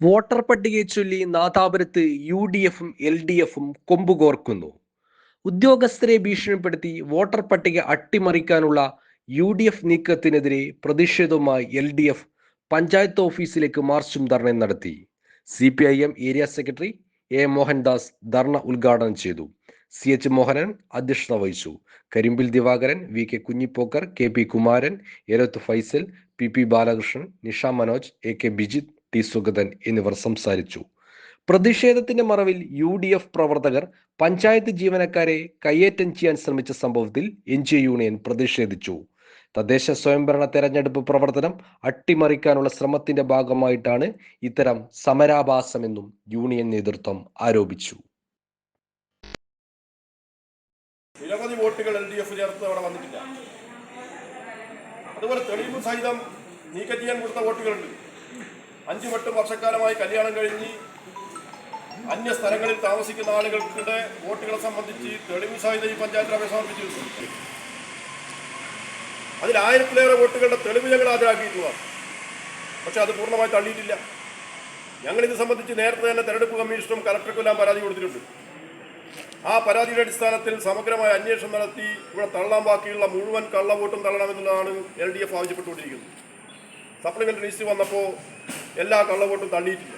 Voter പട്ടികയെ ചൊല്ലി നാദാപുരത്ത് യു ഡി എഫും എൽ ഡി എഫും കൊമ്പുകോർക്കുന്നു ഉദ്യോഗസ്ഥരെ ഭീഷണിപ്പെടുത്തി വോട്ടർ പട്ടിക അട്ടിമറിക്കാനുള്ള യു ഡി എഫ് നീക്കത്തിനെതിരെ പ്രതിഷേധവുമായി എൽ ഡി എഫ് പഞ്ചായത്ത് ഓഫീസിലേക്ക് മാർച്ചും ധർണയും നടത്തി. C P I M area secretary A Mohandas dharna ഉദ്ഘാടനം ചെയ്തു. സി എച്ച് മോഹനൻ അധ്യക്ഷത വഹിച്ചു. Karimbil Divakaran V K Kunhipokker K P Kumaran Erath Faisal P P Balakrishnan Nisha Manoj A K Bijith T Sugathan എന്നിവർ സംസാരിച്ചു. പ്രതിഷേധത്തിന്റെ മറവിൽ U D F പ്രവർത്തകർ പഞ്ചായത്ത് ജീവനക്കാരെ കയ്യേറ്റം ചെയ്യാൻ ശ്രമിച്ച സംഭവത്തിൽ എൻ ജി യൂണിയൻ പ്രതിഷേധിച്ചു. തദ്ദേശ സ്വയംഭരണ തെരഞ്ഞെടുപ്പ് പ്രവർത്തനം അട്ടിമറിക്കാനുള്ള ശ്രമത്തിന്റെ ഭാഗമായിട്ടാണ് ഇത്തരം സമരാഭാസമെന്നും യൂണിയൻ നേതൃത്വം ആരോപിച്ചു. നിരവധി വോട്ടുകൾ എൽ ഡി എഫ് ചേർത്ത് അവിടെ വന്നിട്ടില്ല. അതുപോലെ തെളിവ് സഹിതം നീക്കം ചെയ്യാൻ കൊടുത്ത വോട്ടുകളുണ്ട്. അഞ്ചു വട്ടം വർഷക്കാലമായി കല്യാണം കഴിഞ്ഞ് അന്യ സ്ഥലങ്ങളിൽ താമസിക്കുന്ന ആളുകൾക്കിടെ വോട്ടുകളെ സംബന്ധിച്ച് തെളിവ് സഹിതം ഈ പഞ്ചായത്തിൽ അപേക്ഷ സമർപ്പിച്ചിരുന്നു അതിൽ ആയിരത്തിലേറെ വോട്ടുകളുടെ തെളിവ് ഞങ്ങൾ ഹാജരാക്കിയിട്ടുള്ളതാണ്. പക്ഷെ അത് പൂർണമായി തള്ളിയിട്ടില്ല. ഞങ്ങൾ ഇത് സംബന്ധിച്ച് നേരത്തെ തന്നെ തെരഞ്ഞെടുപ്പ് കമ്മീഷനും കലക്ടർക്കെല്ലാം പരാതി കൊടുത്തിട്ടുണ്ട്. ആ പരാതിയുടെ അടിസ്ഥാനത്തിൽ സമഗ്രമായ അന്വേഷണം നടത്തി ഇവിടെ തള്ളാൻ ബാക്കിയുള്ള മുഴുവൻ കള്ളവോട്ടും തള്ളണമെന്നുള്ളതാണ് എൽ ഡി എഫ് ആവശ്യപ്പെട്ടുകൊണ്ടിരിക്കുന്നത്. സപ്ലിമെന്ററി ലിസ്റ്റ് വന്നപ്പോൾ എല്ലാ കള്ളവോട്ടും തള്ളിയിട്ടില്ല.